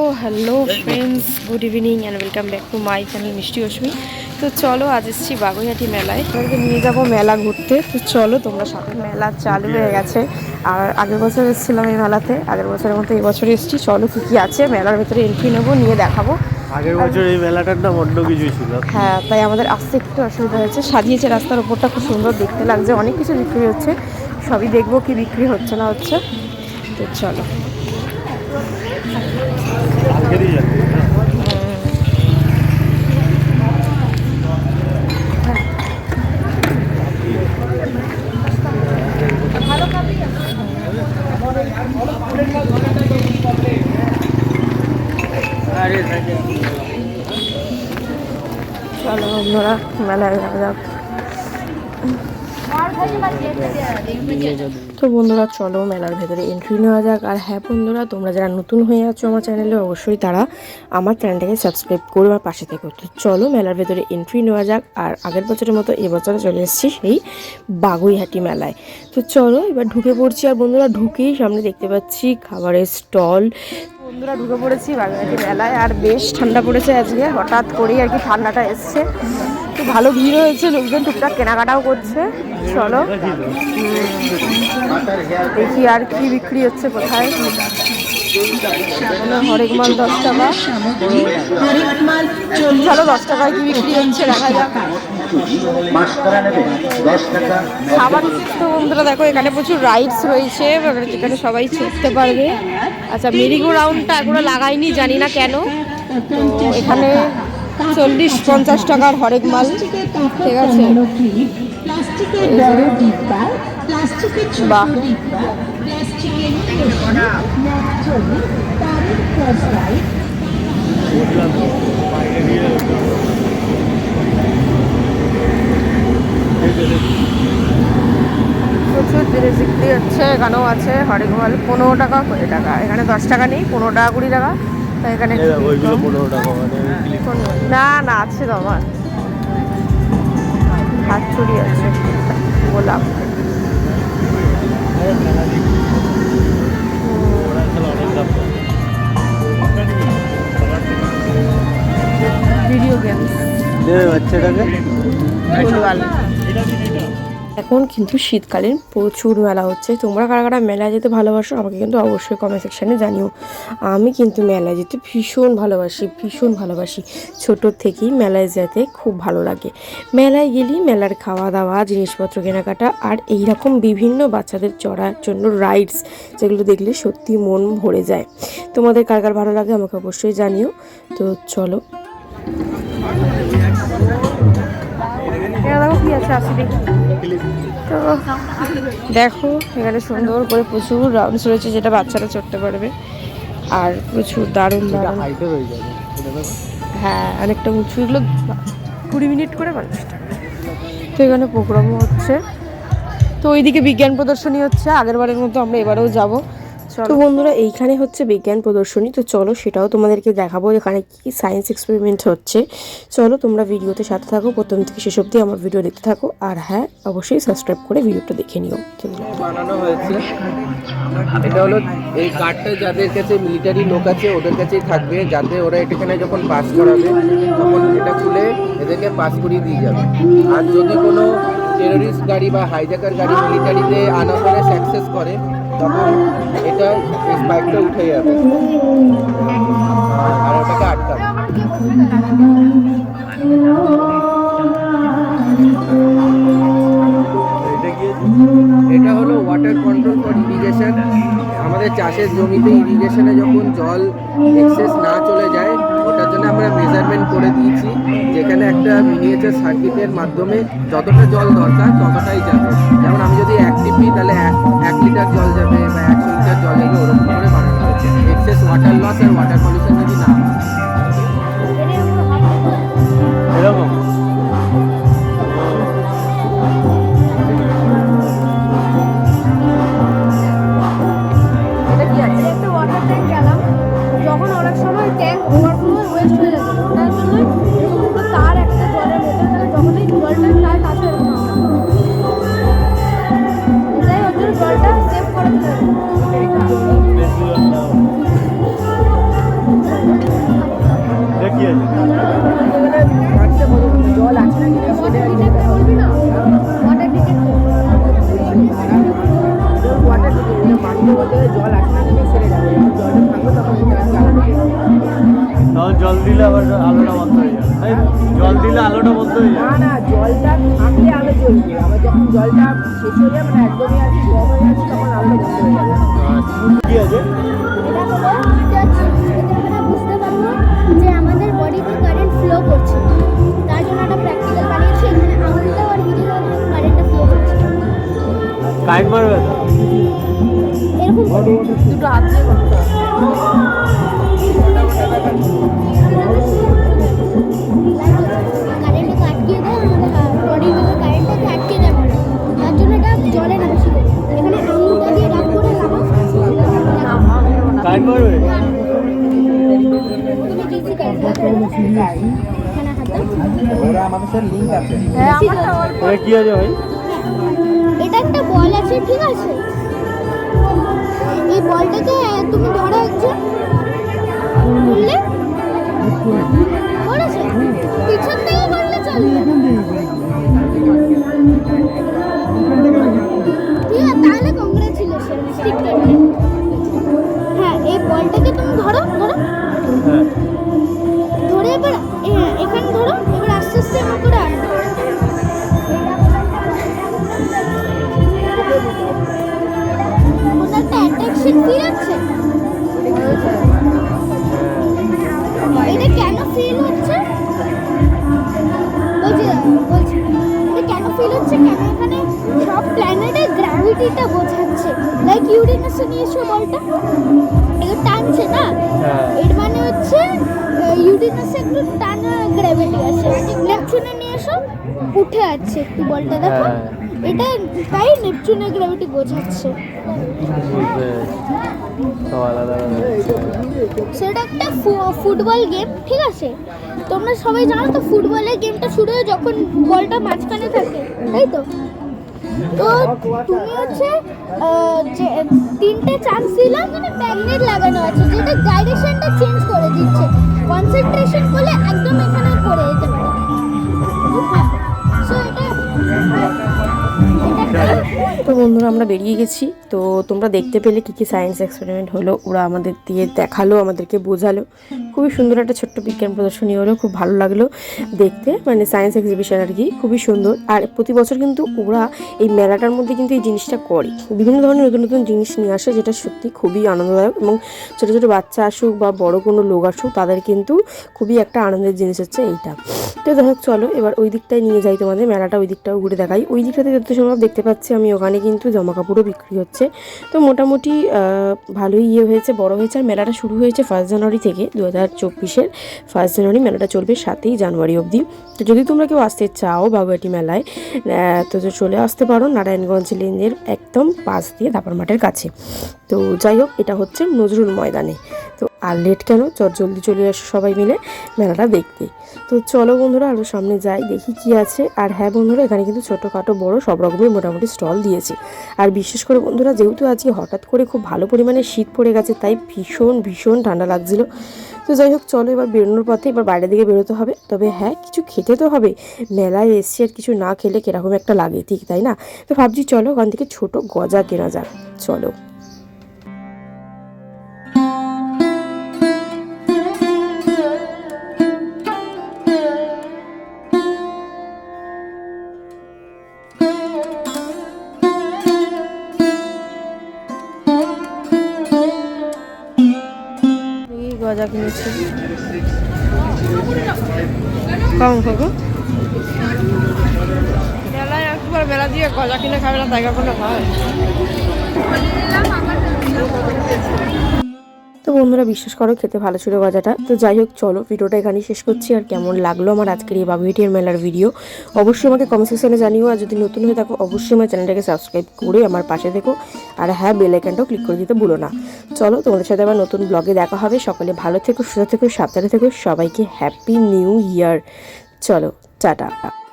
O hello friends good evening and welcome back to my channel Mishti Ashmi তো চলো আজ এসেছি বাগুইহাটি মেলায়। তোমাদেরকে নিয়ে যাব মেলা ঘুরতে। তো চলো তোমরা সাথে মেলা চালু হয়ে গেছে। আর আগের বছর এসেছিলাম এই মেলাতে। আগের বছরের মতো এবছর এসেছি। চলো কী কী আছে মেলার ভেতরে এন্ট্রি নেব নিয়ে দেখাবো। আগের বছর এই মেলাটার নাম অন্য কিছু ছিল। হ্যাঁ তাই আমাদের আসতে একটু অসুবিধা হয়েছে। সাজিয়েছে রাস্তার ওপরটা খুব সুন্দর দেখতে লাগছে। অনেক কিছু বিক্রি হচ্ছে। সবই দেখব কি বিক্রি হচ্ছে না হচ্ছে। তো চলো। চলো বন্ধুরা মেলায় যাওয়া যাক। তো বন্ধুরা, চলো মেলার ভেতরে এন্ট্রি নেওয়া যাক। আর হ্যাঁ বন্ধুরা, তোমরা যারা নতুন হয়ে আছো আমার চ্যানেলে অবশ্যই তারা আমার চ্যানেলটাকে সাবস্ক্রাইব করে আমার পাশে থেকে। তো চলো মেলার ভেতরে এন্ট্রি নেওয়া যাক। আর আগের বছরের মতো এবছরে চলে এসেছি সেই বাগুইহাটি মেলায়। তো চলো এবার ঢুকে পড়ছি। আর বন্ধুরা, ঢুকেই সামনে দেখতে পাচ্ছি খাবারের স্টল বন্ধুরা ঢুকে পড়েছি বাগুইহাটি মেলায়। আর বেশ ঠান্ডা পড়েছে আজকে, হঠাৎ করেই আর কি ঠান্ডাটা এসছে। তো ভালো ভিড় হয়েছে, লোকজন টুকটাক কেনাকাটাও করছে। চলো। দেখি আর কি বিক্রি হচ্ছে কোথায়। হরেক মাল দশ টাকা চলো দশ টাকায় কি বিক্রি হচ্ছে দেখা যাক। খাবার দেখো এখানে প্রচুর রাইডস রয়েছে যেখানে সবাই চড়তে পারবে। আচ্ছা মেরিগো রাউন্ডটা এখনও লাগাইনি, জানি না কেন। এখানে চল্লিশ পঞ্চাশ টাকার হরেক মাল, ঠিক আছে। বাহ। প্লাস্টিকের প্রচুর জিনিস বিক্রি হচ্ছে এখানেও আছে হরেক মাল পনেরো টাকা কুড়ি টাকা। এখানে দশ টাকা নেই পনেরো টাকা কুড়ি টাকা। তো এখানে মানে না না আছে তো আমার। হাত চুড়ি আছে গোলাপ। ভিডিও গেমস বাচ্চাটাকে? ফুটবল এখন কিন্তু শীতকালীন প্রচুর মেলা হচ্ছে। তোমরা কারা কারা মেলায় যেতে ভালোবাসো আমাকে কিন্তু অবশ্যই কমেন্ট সেকশানে জানিও। আমি কিন্তু মেলায় যেতে ভীষণ ভালোবাসি ভীষণ ভালোবাসি। ছোটোর থেকেই মেলায় যেতে খুব ভালো লাগে। মেলায় গেলেই মেলার খাওয়া দাওয়া জিনিসপত্র কেনাকাটা আর এই রকম বিভিন্ন বাচ্চাদের চড়ার জন্য রাইডস যেগুলো দেখলে সত্যি মন ভরে যায়। তোমাদের কার কার ভালো লাগে আমাকে অবশ্যই জানিও। তো চলো। কি আছে তো দেখো এখানে সুন্দর করে প্রচুর রাউন্ডস রয়েছে যেটা বাচ্চারা চড়তে পারবে। আর প্রচুর দারুণ দারুণ। হ্যাঁ অনেকটা উঁচু। এগুলো কুড়ি মিনিট করে পঞ্চাশ তো এখানে প্রোগ্রামও হচ্ছে। তো ওইদিকে বিজ্ঞান প্রদর্শনী হচ্ছে। আগের বারের মতো আমরা এবারেও যাব। তো বন্ধুরা এইখানে হচ্ছে বিজ্ঞান প্রদর্শনী। তো চলো সেটাও তোমাদেরকে দেখাবো এখানে কি সায়েন্স এক্সপেরিমেন্ট হচ্ছে। চলো তোমরা ভিডিওতে সাথে থাকো। প্রথম থেকে শেষ অবধি আমার ভিডিও দেখতে থাকো। আর হ্যাঁ অবশ্যই সাবস্ক্রাইব করে ভিডিওটা দেখে নিও। বানানো হয়েছে। এটা হলো এই কার্ডটা যাদের কাছে মিলিটারি লোক আছে ওদের কাছেই থাকবে। যাতে ওরা এটাখানে যখন পাস করাবে তখন এটা খুলে এদেরকে পাস করিয়ে দিয়ে যাবে। আর যদি কোনো টেরোরিস্ট গাড়ি বা হাইজাকার গাড়ি মিলিটারিতে আনা করে সাকসেস করে তখন এটা এই বাইকটা উঠে যাবে। আর ওটাকে আটকাবে। এটা হলো ওয়াটার কন্ট্রোল ফর ইরিগেশন আমাদের চাষের জমিতে ইরিগেশনে যখন জল এক্সেস না চলে যায়, ওটার জন্য আমরা মেজারমেন্ট করে দিয়েছি। একটা মিনিয়েচার সার্কিটের মাধ্যমে যতটা জল দরকার ততটাই যাবে। যেমন আমি যদি এক টিপি, তাহলে এক- লিটার জল যাবে বা একশো লিটার জল যাবে, ওরকম করে বানানো হয়েছে। এক্সেস ওয়াটার লস আর ওয়াটার পলিউশন যদি না আবার আলোটা বন্ধ হয়ে যাবে। জল দিলে আলোটা বন্ধ হয়ে না যাবে। না জলটা থাকলে আলো জ্বলবে আবার যখন জলটা শেষ হয়ে যাবে মানে একদমই আছে কম হয়ে যাচ্ছে তখন আলোটা বন্ধ হয়ে যাবে। কি আছে? যে আমাদের বডিতে কারেন্ট ফ্লো করছে। তার জন্য একটা প্র্যাকটিক্যাল বানিয়েছি এখানে আঙুল আর হিটে কারেন্টটা ফ্লো করছে কারেন্ট মারবে এরকম দুটো হাত দিয়ে করতে হবে। বডির মধ্যে কারেন্টটাকে আটকিয়ে দেয় বলে তার জন্য এটা জলে না বেশি এখানে আঙুলটা দিয়ে রাখ করে কারেন্ট মারবে আছে। ভাই? এটা একটা বল আছে ঠিক আছে? এই বলটাকে তুমি ধরো সব প্ল্যানেটের গ্র্যাভিটিটা বোঝাচ্ছে। লাইক ইউরেনাসে নিয়ে এসো বলটা? এটা টানছে না? হ্যাঁ। এর মানে হচ্ছে ইউরেনাসে একটু টানা গ্র্যাভিটি আছে। নেপচুনে নিয়ে এসো উঠে আছে একটু বলটা দেখো। হ্যাঁ। এটা তাই নেপচুনের গ্র্যাভিটি বোঝাচ্ছে। সেটা একটা ফুটবল গেম ঠিক আছে? তোমরা সবাই জানো তো ফুটবলের গেমটা শুরু হয় যখন বলটা মাঝখানে থাকে তাই তো? তো তুমি হচ্ছে যে তিনটে চান্স দিলাম মানে ম্যাগনেট লাগানো আছে, যেটা ডাইরেকশনটা চেঞ্জ করে দিচ্ছে। কনসেন্ট্রেশন করলে একদম এখানে পড়ে যেতে পারে তো বন্ধুরা, আমরা বেরিয়ে গেছি। তো তোমরা দেখতে পেলে কী কী সায়েন্স এক্সপেরিমেন্ট হলো। ওরা আমাদের দিয়ে দেখাল, আমাদেরকে বোঝালো। খুবই সুন্দর একটা ছোট্ট বিজ্ঞান প্রদর্শনী হলো, খুব ভালো লাগল দেখতে। মানে সায়েন্স এক্সিবিশন আর কি, খুবই সুন্দর। আর প্রতি বছর কিন্তু ওরা এই মেলাটার মধ্যে কিন্তু এই জিনিসটা করে। বিভিন্ন ধরনের নতুন নতুন জিনিস নিয়ে আসে, যেটা সত্যি খুবই আনন্দদায়ক এবং ছোটো ছোটো বাচ্চা আসুক বা বড় কোনো লোক আসুক, তাদের কিন্তু খুবই একটা আনন্দের জিনিস হচ্ছে এইটা। তো যাই হোক, চলো এবার ওই দিকটায় নিয়ে যাই তোমাদের, মেলাটা ওই দিকটাও ঘুরে দেখাই। ওই দিকটাতে যত সম্ভব দেখতে পাচ্ছি, আমি ওখানে কিন্তু জামা কাপড়ও বিক্রি হচ্ছে। তো মোটামুটি ভালোই ইয়ে হয়েছে, বড় হয়েছে। আর মেলাটা শুরু হয়েছে ফার্স্ট জানুয়ারি থেকে দু হাজার চব্বিশের ফার্স্ট জানুয়ারি মেলাটা চলবে সাতই জানুয়ারি অবধি। তো যদি তোমরা কেউ আসতে চাও বাগুয়াটি মেলায় তো চলে আসতে পারো নারায়ণগঞ্জ লেনের একদম পাশ দিয়ে দাপার মাঠের কাছে। তো যাই হোক, এটা হচ্ছে নজরুল ময়দানে। তো আর লেট কেন? চট জলদি চলে আসো সবাই মিলে মেলাটা দেখতে। তো চলো বন্ধুরা আরও সামনে যাই, দেখি কি আছে। আর হ্যাঁ বন্ধুরা, এখানে কিন্তু ছোটোখাটো, বড় সব রকমের মোটামুটি স্টল দিয়েছে। আর বিশেষ করে বন্ধুরা, যেহেতু আজকে হঠাৎ করে খুব ভালো পরিমাণে শীত পড়ে গেছে, তাই ভীষণ ভীষণ ঠান্ডা লাগছিল। তো যাই হোক, চলো এবার বেরোনোর পথে, এবার বাইরের দিকে বেরোতে হবে। তবে হ্যাঁ কিছু খেতে তো হবে। মেলায় এসছি আর কিছু না খেলে কীরকম একটা লাগে, ঠিক তাই না? তো ভাবছি চলো ওখান থেকে ছোট গজা কেনা যাক। চলো। গজা কিনেছি। কম খাব বেলায় একবার বেলা দিয়ে গজা কিনে খাবে না, তাই কোনো হয়। বন্ধুরা বিশ্বাস করো, খেতে ভালো ছিল গজাটা। তো যাই হোক, চলো, ভিডিওটা এখানেই শেষ করছি। আর কেমন লাগল আমার আজকের এই বাবুহিটির মেলার ভিডিও অবশ্যই আমাকে কমেন্ট সেকশনে জানিও। আর যদি নতুন হয়ে থাকো, অবশ্যই আমার চ্যানেলটাকে সাবস্ক্রাইব করে আমার পাশে দেখো আর হ্যাঁ বেল আইকনটাও ক্লিক করে দিতে ভুলো না। চলো, তোমাদের সাথে আবার নতুন ব্লগে দেখা হবে। সকলে ভালো থেকো, সুস্থ থেকো, সাবধানে থেকো। সবাইকে হ্যাপি নিউ ইয়ার চলো, টাটা।